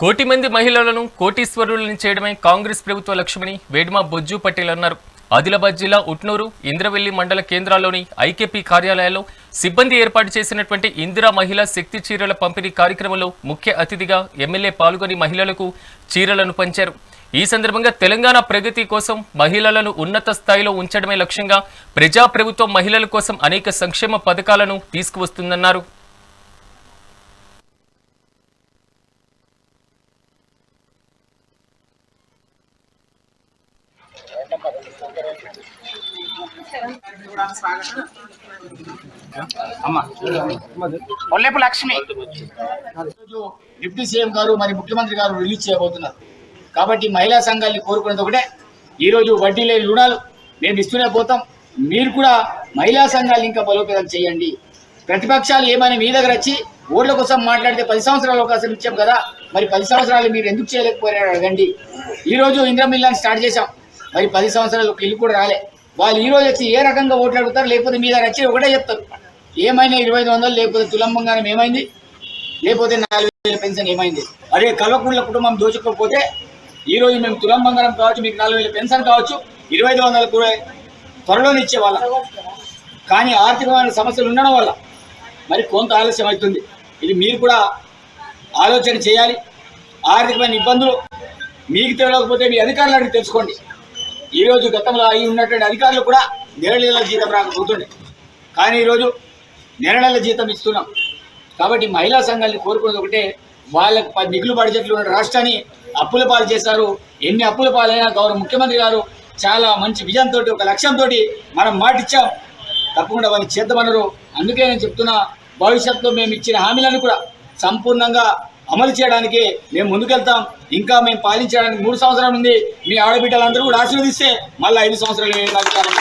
కోటి మంది మహిళలను కోటీశ్వరులను చేయడమే కాంగ్రెస్ ప్రభుత్వ లక్ష్యమని వేడిమా బొజ్జు పటేల్ అన్నారు. ఆదిలాబాద్ జిల్లా ఉట్నూరు ఇంద్రవెల్లి మండల కేంద్రాల్లోని ఐకేపీ కార్యాలయాల్లో సిబ్బంది ఏర్పాటు చేసినటువంటి ఇందిరా మహిళా శక్తి చీరల పంపిణీ కార్యక్రమంలో ముఖ్య అతిథిగా ఎమ్మెల్యే పాల్గొని మహిళలకు చీరలను పంచారు. ఈ సందర్భంగా తెలంగాణ ప్రగతి కోసం మహిళలను ఉన్నత స్థాయిలో ఉంచడమే లక్ష్యంగా ప్రజాప్రభుత్వం మహిళల కోసం అనేక సంక్షేమ పథకాలను తీసుకువస్తుందన్నారు. ఒల్లేపు లక్ష్మి. డిప్యూటీ సీఎం గారు మరి ముఖ్యమంత్రి గారు రిలీజ్ చేయబోతున్నారు. కాబట్టి మహిళా సంఘాన్ని కోరుకునేది ఒకటే. ఈరోజు వడ్డీ లేని రుణాలు మేము ఇస్తూనే పోతాం. మీరు కూడా మహిళా సంఘాలు ఇంకా బలోపేతం చేయండి. ప్రతిపక్షాలు ఏమైనా మీ దగ్గర వచ్చి ఓట్ల కోసం మాట్లాడితే పది సంవత్సరాల అవకాశం ఇచ్చాం కదా మరి పది సంవత్సరాలు మీరు ఎందుకు చేయలేకపోయారు అడగండి. ఈరోజు ఇంద్రమిల్లాన్ని స్టార్ట్ చేశాం. మరి పది సంవత్సరాలు ఒక ఇల్లు కూడా రాలే. వాళ్ళు ఈ రోజు వచ్చి ఏ రకంగా ఓట్లు అడుగుతారు? లేకపోతే మీ దగ్గర వచ్చి ఒకటే చెప్తారు. ఏమైనా ఇరవై ఐదు వందలు లేకపోతే తులంబంగానం ఏమైంది? లేకపోతే నాలుగు వేల పెన్షన్ ఏమైంది? అదే కల్వకుంట్ల కుటుంబం దోచుకోకపోతే ఈరోజు మేము తులంబంగారం కావచ్చు మీకు నాలుగు వేల పెన్షన్ కావచ్చు ఇరవై ఐదు వందలు కూడా త్వరలోనే ఇచ్చేవాళ్ళం. కానీ ఆర్థికమైన సమస్యలు ఉండడం వల్ల మరి కొంత ఆలస్యం అవుతుంది. ఇది మీరు కూడా ఆలోచన చేయాలి. ఆర్థికమైన ఇబ్బందులు మీకు తెలియకపోతే మీ అధికారులు అడిగి తెలుసుకోండి. ఈరోజు గతంలో అయి ఉన్నటువంటి అధికారులు కూడా నెల నెల జీతం రాకపోతుండే. కానీ ఈరోజు నెల నెల జీతం ఇస్తున్నాం. కాబట్టి మహిళా సంఘాన్ని కోరుకునేది ఒకటే వాళ్ళకి పది మిగులు బడ్జెట్లు ఉన్న రాష్ట్రాన్ని అప్పుల పాలు చేశారు. ఎన్ని అప్పుల పాలైనా గౌరవ ముఖ్యమంత్రి గారు చాలా మంచి విజయంతో ఒక లక్ష్యంతో మనం మాటిచ్చాం. తప్పకుండా వాళ్ళు చేద్దామన్నారు. అందుకే నేను చెప్తున్నా భవిష్యత్తులో మేము ఇచ్చిన హామీలను కూడా సంపూర్ణంగా అమలు చేయడానికి మేము ముందుకెళ్తాం. ఇంకా మేము పాలించడానికి మూడు సంవత్సరాలు ఉంది. మీ ఆడబిడ్డలందరూ కూడా ఆశీర్వదిస్తే మళ్ళీ ఐదు సంవత్సరాలు అధికారం